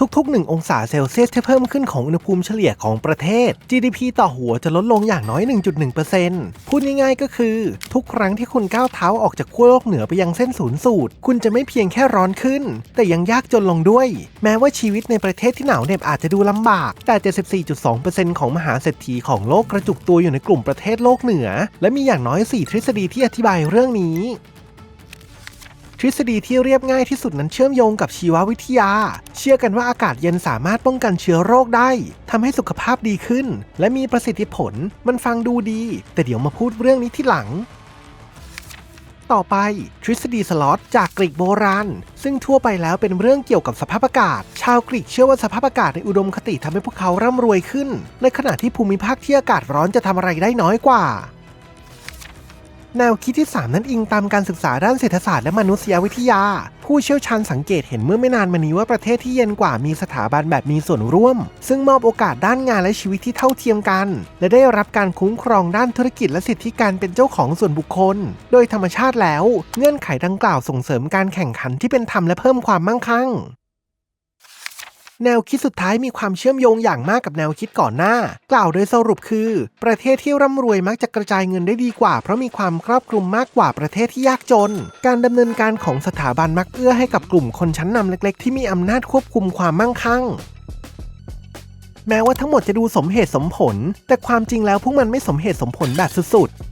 ทุก ๆ 1 องศาเซลเซียสที่เพิ่มขึ้นของอุณหภูมิเฉลี่ยของประเทศ GDP ต่อหัวจะลดลงอย่างน้อย 1.1%พูดง่ายๆก็คือ ทุกครั้งที่คุณก้าวเท้าออกจากขั้วโลกเหนือไปยังเส้นศูนย์สูตร คุณจะไม่เพียงแค่ร้อนขึ้น แต่ยังยากจนลงด้วย แม้ว่าชีวิตในประเทศที่หนาวเหน็บอาจจะดูลำบาก แต่ 74.2%ของมหาเศรษฐีของโลกกระจุกตัวอยู่ในกลุ่มประเทศโลกเหนือ และมีอย่างน้อย 4 ทฤษฎีที่อธิบายเรื่องนี้ ทฤษฎีที่เรียบง่ายที่สุดนั้นเชื่อมโยงกับชีววิทยา เชื่อกันว่าอากาศเย็นสามารถป้องกันเชื้อโรคได้ทำให้สุขภาพดีขึ้น และมีประสิทธิผล มันฟังดูดี แต่เดี๋ยวมาพูดเรื่องนี้ที่หลังต่อไป ทฤษฎีสล็อตจากกรีกโบราณ ซึ่งทั่วไปแล้วเป็นเรื่องเกี่ยวกับสภาพอากาศ ชาวกรีกเชื่อว่าสภาพอากาศในอุดมคติทำให้พวกเขาร่ำรวยขึ้น ในขณะที่ภูมิภาคที่อากาศร้อนจะทำอะไรได้น้อยกว่า แนวคิดที่ 3 นั้นอิงตามการศึกษาด้านเศรษฐศาสตร์และมนุษยวิทยา ผู้เชี่ยวชาญสังเกตเห็นเมื่อไม่นานมานี้ว่าประเทศที่เย็นกว่ามีสถาบันแบบมีส่วนร่วม ซึ่งมอบโอกาสด้านงานและชีวิตที่เท่าเทียมกัน และได้รับการคุ้มครองด้านธุรกิจและสิทธิการเป็นเจ้าของส่วนบุคคล โดยธรรมชาติแล้ว เงื่อนไขดังกล่าวส่งเสริมการแข่งขันที่เป็นธรรมและเพิ่มความมั่งคั่ง แนวคิดสุดท้ายมีความเชื่อมโยงอย่างมากกับแนวคิดก่อนหน้า กล่าวโดยสรุปคือ ประเทศที่ร่ำรวยมักจะกระจายเงินได้ดีกว่า เพราะมีความครอบคลุมมากกว่าประเทศที่ยากจน การดำเนินการของสถาบันมักเอื้อให้กับกลุ่มคนชั้นนำเล็ก ๆ ที่มีอำนาจควบคุมความมั่งคั่งแม้ว่าทั้งหมดจะดูสมเหตุสมผล แต่ความจริงแล้วพวกมันไม่สมเหตุสมผลแบบสุดๆ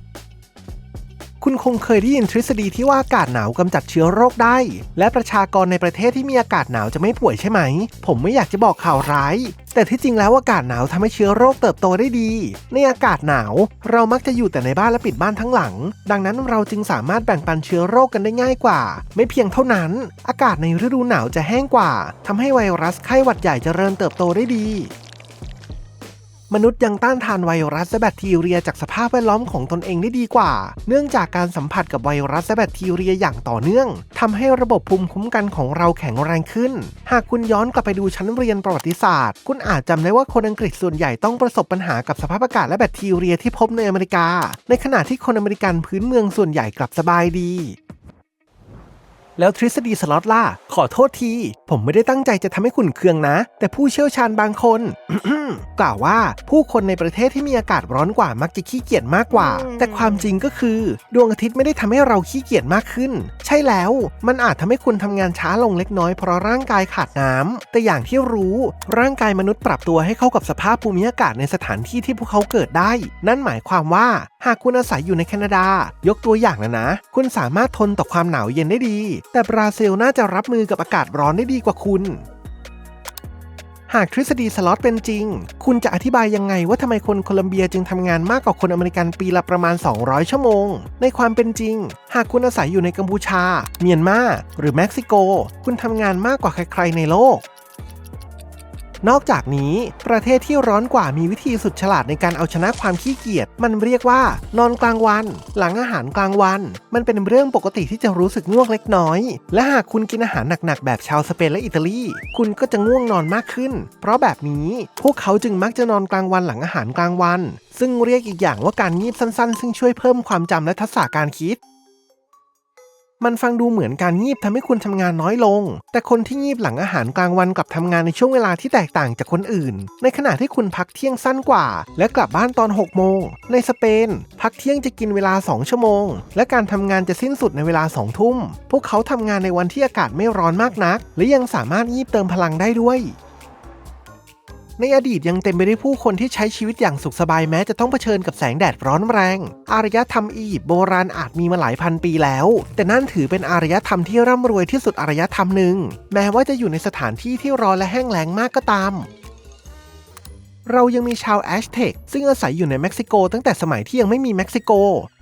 คุณคงเคยได้ยินทฤษฎีที่ว่าอากาศหนาวกำจัดเชื้อโรคได้ และประชากรในประเทศที่มีอากาศหนาวจะไม่ป่วยใช่ไหม ผมไม่อยากจะบอกข่าวร้าย แต่ที่จริงแล้วอากาศหนาวทำให้เชื้อโรคเติบโตได้ดี ในอากาศหนาว เรามักจะอยู่แต่ในบ้านและปิดบ้านทั้งหลัง ดังนั้นเราจึงสามารถแบ่งปันเชื้อโรคกันได้ง่ายกว่า ไม่เพียงเท่านั้น อากาศในฤดูหนาวจะแห้งกว่าทำให้ไวรัสไข้หวัดใหญ่เจริญเติบโตได้ดี มนุษย์ยังต้านทานไวรัสและแบคทีเรียจากสภาพแวดล้อมของตนเองได้ดีกว่า เนื่องจากการสัมผัสกับไวรัสและแบคทีเรียอย่างต่อเนื่องทำให้ระบบภูมิคุ้มกันของเราแข็งแรงขึ้น หากคุณย้อนกลับไปดูชั้นเรียนประวัติศาสตร์ คุณอาจจำได้ว่าคนอังกฤษส่วนใหญ่ต้องประสบปัญหากับสภาพอากาศและแบคทีเรียที่พบในอเมริกา ในขณะที่คนอเมริกันพื้นเมืองส่วนใหญ่กลับสบายดี แล้วทฤษฎีสล็อตล่ะ ขอโทษที ผมไม่ได้ตั้งใจจะทำให้คุณเคืองนะ แต่ผู้เชี่ยวชาญบางคน กล่าวว่าผู้คนในประเทศที่มีอากาศร้อนกว่ามักจะขี้เกียจมากกว่า แต่ความจริงก็คือ ดวงอาทิตย์ไม่ได้ทำให้เราขี้เกียจมากขึ้น ใช่แล้ว มันอาจทำให้คุณทำงานช้าลงเล็กน้อยเพราะร่างกายขาดน้ำแต่อย่างที่รู้ร่างกายมนุษย์ปรับตัวให้เข้ากับสภาพภูมิอากาศในสถานที่ที่พวกเขาเกิดได้ นั่นหมายความว่าหากคุณอาศัยอยู่ในแคนาดา ยกตัวอย่างนะนะ คุณสามารถทนต่อความหนาวเย็นได้ดีแต่บราซิลน่าจะรับมือกับอากาศร้อนได้ดีกว่าคุณ หากทฤษฎีสล็อตเป็นจริง คุณจะอธิบายยังไงว่าทำไมคนโคลัมเบียจึงทำงานมากกว่าคนอเมริกันปีละประมาณ 200 ชั่วโมง ในความเป็นจริง หากคุณอาศัยอยู่ในกัมพูชา เมียนมา หรือเม็กซิโก คุณทำงานมากกว่าใครๆในโลก นอกจากนี้ ประเทศที่ร้อนกว่ามีวิธีสุดฉลาดในการเอาชนะความขี้เกียจ มันเรียกว่า นอนกลางวัน หลังอาหารกลางวัน มันเป็นเรื่องปกติที่จะรู้สึกง่วงเล็กน้อย และหากคุณกินอาหารหนักๆ แบบชาวสเปนและอิตาลี คุณก็จะง่วงนอนมากขึ้น เพราะแบบนี้พวกเขาจึงมักจะนอนกลางวันหลังอาหารกลางวัน ซึ่งเรียกอีกอย่างว่าการงีบสั้น ๆ ซึ่งช่วยเพิ่มความจำและทักษะการคิด มันฟังดูเหมือนการงีบทำให้คุณทำงานน้อยลง แต่คนที่งีบหลังอาหารกลางวันกลับทำงานในช่วงเวลาที่แตกต่างจากคนอื่น ในขณะที่คุณพักเที่ยงสั้นกว่า และกลับบ้านตอน 6 โมง ในสเปน พักเที่ยงจะกินเวลา 2 ชั่วโมง และการทำงานจะสิ้นสุดในเวลา 2 ทุ่ม พวกเขาทำงานในวันที่อากาศไม่ร้อนมากนัก และยังสามารถงีบเติมพลังได้ด้วย ในอดีตยังเต็มไปด้วยผู้คนที่ใช้ชีวิตอย่างสุขสบายแม้จะต้องเผชิญกับแสงแดดร้อนแรง อารยธรรมอียิปต์โบราณอาจมีมาหลายพันปีแล้ว แต่นั่นถือเป็นอารยธรรมที่ร่ำรวยที่สุดอารยธรรมหนึ่ง แม้ว่าจะอยู่ในสถานที่ที่ร้อนและแห้งแล้งมากก็ตามเรายังมีชาวแอชเท็กซึ่งอาศัยอยู่ในเม็กซิโกตั้งแต่สมัยที่ยังไม่มีเม็กซิโก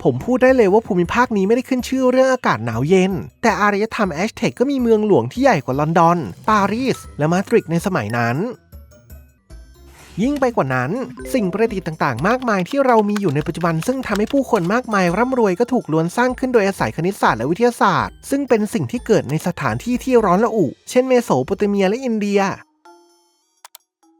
ผมพูดได้เลยว่าภูมิภาคนี้ไม่ได้ขึ้นชื่อเรื่องอากาศหนาวเย็น แต่อารยธรรมแอชเท็กก็มีเมืองหลวงที่ใหญ่กว่าลอนดอน ปารีส และมาดริดในสมัยนั้น ยิ่งไปกว่านั้น สิ่งประดิษฐ์ต่างๆ มากมายที่เรามีอยู่ในปัจจุบัน ซึ่งทำให้ผู้คนมากมายร่ำรวยก็ถูกล้วนสร้างขึ้นโดยอาศัยคณิตศาสตร์และวิทยาศาสตร์ ซึ่งเป็นสิ่งที่เกิดในสถานที่ที่ร้อนระอุ เช่นเมโสโปเตเมียและอินเดีย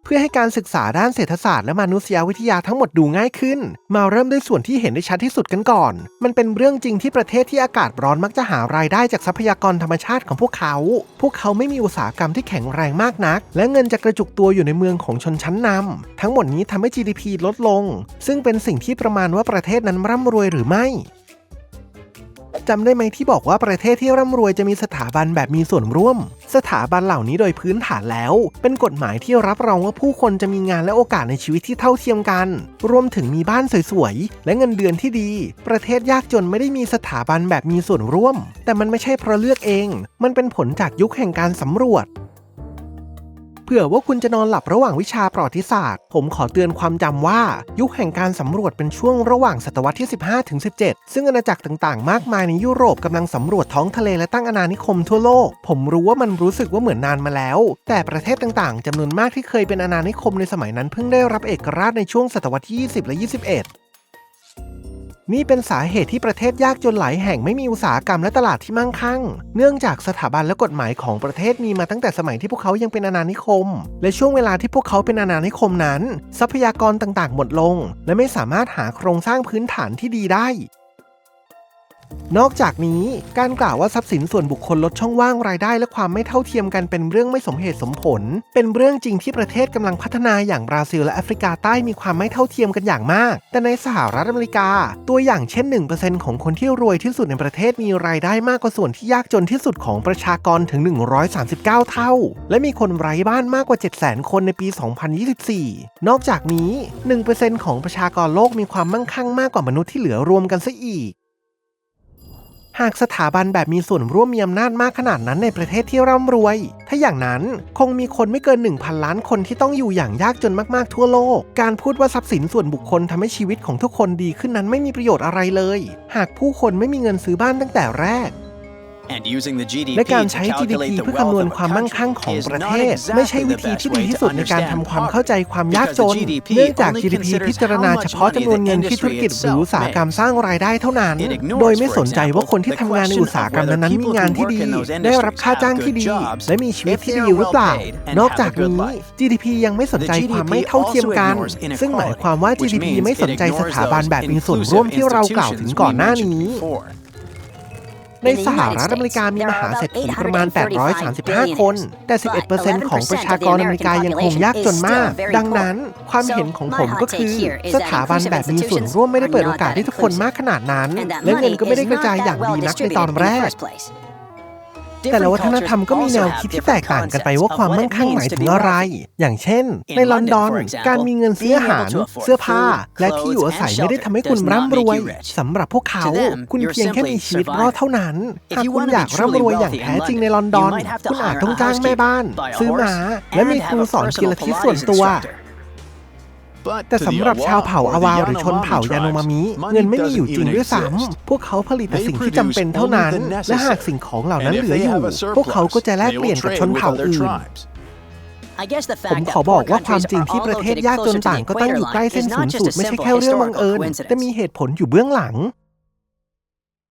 เพื่อให้การศึกษาด้านเศรษฐศาสตร์และมนุษยวิทยาทั้งหมดดูง่ายขึ้น มาเริ่มด้วยส่วนที่เห็นได้ชัดที่สุดกันก่อน มันเป็นเรื่องจริงที่ประเทศที่อากาศร้อนมักจะหารายได้จากทรัพยากรธรรมชาติของพวกเขา พวกเขาไม่มีอุตสาหกรรมที่แข็งแรงมากนัก และเงินจะกระจุกตัวอยู่ในเมืองของชนชั้นนำทั้งหมดนี้ทำให้ GDP ลดลง ซึ่งเป็นสิ่งที่ประมาณว่าประเทศนั้นร่ำรวยหรือไม่ จำได้ไหมที่บอกว่าประเทศที่ร่ำรวยจะมีสถาบันแบบมีส่วนร่วม สถาบันเหล่านี้โดยพื้นฐานแล้ว เป็นกฎหมายที่รับรองว่าผู้คนจะมีงานและโอกาสในชีวิตที่เท่าเทียมกัน รวมถึงมีบ้านสวยๆ และเงินเดือนที่ดี ประเทศยากจนไม่ได้มีสถาบันแบบมีส่วนร่วม แต่มันไม่ใช่เพราะเลือกเอง มันเป็นผลจากยุคแห่งการสำรวจ ผื่อว่าคุณจะนอนหลับระหว่างวิชาประวัติศาสตร์ ผมขอเตือนความจำว่า ยุคแห่งการสำรวจเป็นช่วงระหว่างศตวรรษที่ 15ถึง17 ซึ่งอาณาจักรต่างๆ มากมายในยุโรปกำลังสำรวจท้องทะเลและตั้งอาณานิคมทั่วโลก ผมรู้ว่ามันรู้สึกว่าเหมือนนานมาแล้ว แต่ประเทศต่างๆจำนวนมากที่เคยเป็นอาณานิคมในสมัยนั้นเพิ่งได้รับเอกราชในช่วงศตวรรษที่ 20 และ 21 นี่เป็นสาเหตุที่ประเทศยากจนหลายแห่งไม่มีอุตสาหกรรมและตลาดที่มั่งคั่ง เนื่องจากสถาบันและกฎหมายของประเทศมีมาตั้งแต่สมัยที่พวกเขายังเป็นอาณานิคม และช่วงเวลาที่พวกเขาเป็นอาณานิคมนั้น ทรัพยากรต่างๆ หมดลง และไม่สามารถหาโครงสร้างพื้นฐานที่ดีได้ นอกจากนี้การกล่าวว่าทรัพย์สินส่วนบุคคลลดช่องว่างรายได้และความไม่เท่าเทียมกันเป็นเรื่องไม่สมเหตุสมผล เป็นเรื่องจริงที่ประเทศกำลังพัฒนาอย่างบราซิลและแอฟริกาใต้มีความไม่เท่าเทียมกันอย่างมาก แต่ในสหรัฐอเมริกา ตัวอย่างเช่น 1%ของคนที่รวยที่สุดในประเทศมีรายได้มากกว่าส่วนที่ยากจนที่สุดของประชากรถึง 139 เท่า และมีคนไร้บ้านมากกว่า 700,000 คนในปี 2024 นอกจากนี้ 1%ของประชากรโลกมีความมั่งคั่งมากกว่ามนุษย์ที่เหลือรวมกันซะอีก หากสถาบันแบบมีส่วนร่วมมีอำนาจมากขนาดนั้นในประเทศที่ร่ำรวย ถ้าอย่างนั้นคงมีคนไม่เกิน 1,000 ล้านคนที่ต้องอยู่อย่างยากจนมากๆทั่วโลก การพูดว่าทรัพย์สินส่วนบุคคลทำให้ชีวิตของทุกคนดีขึ้นนั้นไม่มีประโยชน์อะไรเลย หากผู้คนไม่มีเงินซื้อบ้านตั้งแต่แรก และการใช้ GDP เพื่อคำนวณความมั่งคั่งของประเทศ ไม่ใช่วิธีที่ดีที่สุดในการทำความเข้าใจความยากจน เนื่องจาก GDP พิจารณาเฉพาะจำนวนเงินที่ธุรกิจหรืออุตสาหกรรมสร้างรายได้เท่านั้น โดยไม่สนใจว่าคนที่ทำงานในอุตสาหกรรมนั้นๆมีงานที่ดี ได้รับค่าจ้างที่ดี และมีชีวิตที่ดีหรือเปล่า นอกจากนี้ GDP ยังไม่สนใจความไม่เท่าเทียมกัน ซึ่งหมายความว่า GDP ไม่สนใจสถาบันแบบมีส่วนร่วมที่เรากล่าวถึงก่อนหน้านี้ ในสหรัฐอเมริกามีมหาเศรษฐีประมาณ 835 คน แต่ 11%ของประชากรอเมริกายังคงยากจนมาก ดังนั้น ความเห็นของผมก็คือ สถาบันแบบมีส่วนร่วมไม่ได้เปิดโอกาสให้ทุกคนมากขนาดนั้น และเงินก็ไม่ได้กระจายอย่างดีนักในตอนแรก แต่ละวัฒนธรรมก็มีแนวคิดที่แตกต่างกันไปว่าความมั่งคั่งหมายถึงอะไร อย่างเช่น ในลอนดอน การมีเงินซื้ออาหาร เสื้อผ้า และที่อยู่อาศัยไม่ได้ทำให้คุณร่ำรวยสำหรับพวกเขา คุณเพียงแค่มีชีวิตรอดเท่านั้น หากคุณอยากร่ำรวยอย่างแท้จริงในลอนดอน คุณอาจต้องจ้างแม่บ้าน ซื้อม้าและมีครูสอนกีฬาทิตส่วนตัว แต่สำหรับชาวเผ่าอาวาวหรือชนเผ่ายาโนมามิเงินไม่มีอยู่จริงด้วยซ้ำพวกเขาผลิตแต่สิ่งที่จำเป็นเท่านั้น และหากสิ่งของเหล่านั้นเหลืออยู่ พวกเขาก็จะแลกเปลี่ยนกับชนเผ่าอื่นผมขอบอกว่าความจริงที่ประเทศยากจนต่างก็ตั้งอยู่ใกล้เส้นศูนย์สูตรไม่ใช่แค่เรื่องบังเอิญแต่มีเหตุผลอยู่เบื้องหลัง